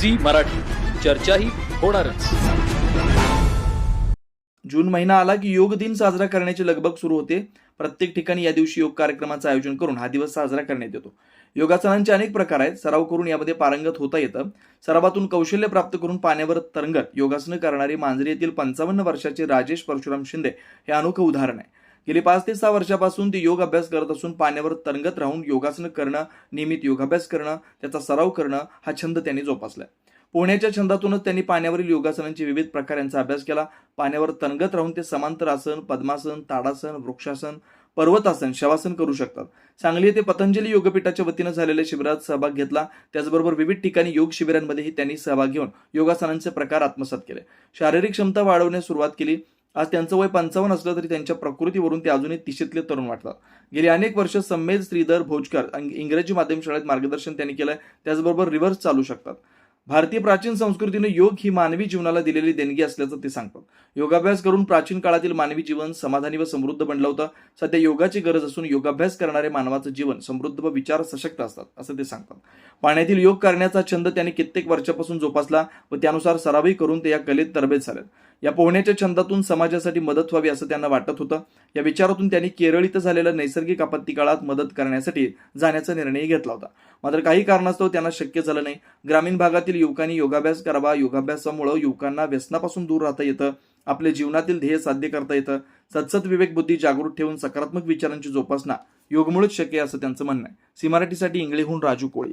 Zee Marathi. चर्चाही होणारच. जून महिना आला की योग दिन साजरा करण्याची लगबग सुरू होते. प्रत्येक ठिकाणी या दिवशी योग कार्यक्रमाचं आयोजन करून हा दिवस साजरा करण्यात येतो. योगासनांचे अनेक प्रकार आहेत. सराव करून यामध्ये पारंगत होता येतं. सरावातून कौशल्य प्राप्त करून पाण्यावर तरंगत योगासनं करणारे मांजरी येथील पंचावन्न वर्षाचे राजेश परशुराम शिंदे हे अनोखं उदाहरण आहे. गेली पाच ते सहा वर्षापासून ते योग अभ्यास करत असून पाण्यावर तरंगत राहून योगासनं करणं नियमित योगाभ्यास करणं त्याचा सराव करणं हा छंद त्यांनी जोपासलाय. पोहण्याच्या छंदातूनच त्यांनी पाण्यावरील योगासनांचे विविध प्रकार यांचा अभ्यास केला. पाण्यावर तणगत राहून ते समांतर आसन पद्मासन ताडासन वृक्षासन पर्वतासन शवासन करू शकतात. सांगली येथे पतंजली योगपीठाच्या वतीनं झालेल्या शिबिरात सहभाग घेतला. त्याचबरोबर विविध ठिकाणी योग शिबिरांमध्येही त्यांनी सहभाग घेऊन योगासनांचे प्रकार आत्मसात केले. शारीरिक क्षमता वाढवण्यास सुरुवात केली. आज त्यांचं वय पंचावन्न असलं तरी त्यांच्या प्रकृतीवरून ते अजूनही तिशीतले तरुण वाटतात. गेली अनेक वर्ष संमेद श्रीधर भोजकर इंग्रजी माध्यम शाळेत मार्गदर्शन त्यांनी केलंय. त्याचबरोबर रिव्हर्स चालू शकतात. भारतीय प्राचीन संस्कृतीने योग ही मानवी जीवनाला दिलेली देणगी असल्याचं ते सांगतात. योगाभ्यास करून प्राचीन काळातील मानवी जीवन समाधानी व समृद्ध बनलं होतं. सध्या योगाची गरज असून योगाभ्यास करणारे मानवाचं जीवन समृद्ध व विचार सशक्त असतात असं ते सांगतात. पाण्यातील योग करण्याचा छंद त्यांनी कित्येक वर्षापासून जोपासला व त्यानुसार सरावही करून ते या कलेत तरबेज झालेत. या पोहण्याच्या छंदातून समाजासाठी मदत व्हावी असं त्यांना वाटत होतं. या विचारातून त्यांनी केरळ इथं झालेल्या नैसर्गिक आपत्ती काळात मदत करण्यासाठी जाण्याचा निर्णय घेतला होता. मात्र काही कारणास्तव त्यांना शक्य झालं नाही. ग्रामीण भागातील युवकांनी योगाभ्यास करावा. योगाभ्यासामुळे युवकांना व्यसनापासून दूर राहता येतं. आपले जीवनातील ध्येय साध्य करता येतं. सतसत विवेक बुद्धी जागृत ठेवून सकारात्मक विचारांची जोपासना योगमुळेच शक्य आहे असं त्यांचं म्हणणं आहे. सी मराठीसाठी इंगळेहून राजू कोळी.